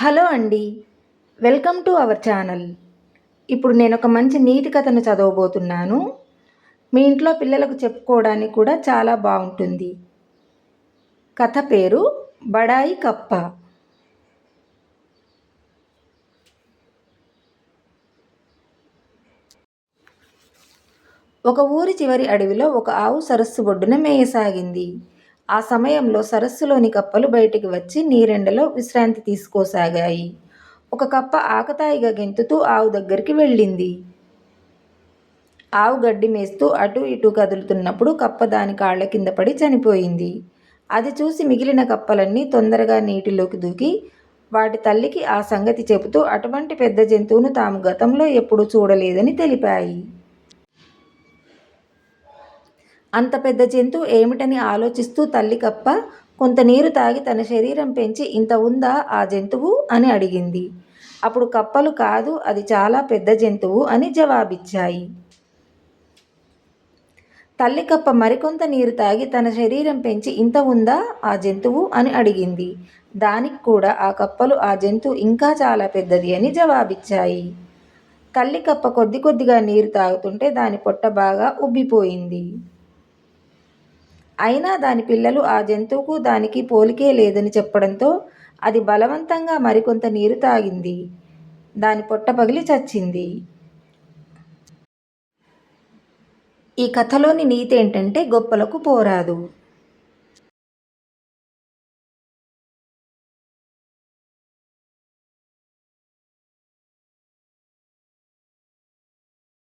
Hello అండి welcome to our channel. ఇప్పుడు నేను ఒక మంచి నీతి కథను చదవబోతున్నాను. మీ ఇంట్లో పిల్లలకు చెప్పుకోవడానికి కూడా చాలా బాగుంటుంది కథ పేరు బడాయి కప్ప. ఒక ఊరి చివరి అడవిలో ఒక ఆవు సరస్సు ఒడ్డున మేయసాగింది. ఆ సమయంలో సరస్సులోని కప్పలు బయటికి వచ్చి నీరెండలో విశ్రాంతి తీసుకోసాగాయి. ఒక కప్ప ఆకతాయిగా గెంతుతూ ఆవు దగ్గరికి వెళ్ళింది. ఆవు గడ్డి మేస్తూ అటు ఇటు కదులుతున్నప్పుడు కప్ప దాని కాళ్ళ కింద పడి చనిపోయింది. అది చూసి మిగిలిన కప్పలన్నీ తొందరగా నీటిలోకి దూకి వాటి తల్లికి ఆ సంగతి చెబుతూ అటువంటి పెద్ద జంతువును తాము గతంలో ఎప్పుడూ చూడలేదని తెలిపాయి. అంత పెద్ద జంతువు ఏమిటని ఆలోచిస్తూ తల్లి కప్ప కొంత నీరు తాగి తన శరీరం పెంచి ఇంత ఉందా ఆ జంతువు అని అడిగింది. అప్పుడు కప్పలు కాదు అది చాలా పెద్ద జంతువు అని జవాబిచ్చాయి. తల్లి కప్ప మరికొంత నీరు తాగి తన శరీరం పెంచి ఇంత ఉందా ఆ జంతువు అని అడిగింది. దానికి కూడా ఆ కప్పలు ఆ జంతువు ఇంకా చాలా పెద్దది అని జవాబిచ్చాయి. తల్లి కప్ప కొద్ది కొద్దిగా నీరు తాగుతుంటే దాని పొట్ట బాగా ఉబ్బిపోయింది. అయినా దాని పిల్లలు ఆ జంతువుకు దానికి పోలికే లేదని చెప్పడంతో అది బలవంతంగా మరికొంత నీరు తాగింది. దాని పొట్ట పగిలి చచ్చింది. ఈ కథలోని నీతి ఏంటంటే గొప్పలకు పోరాదు.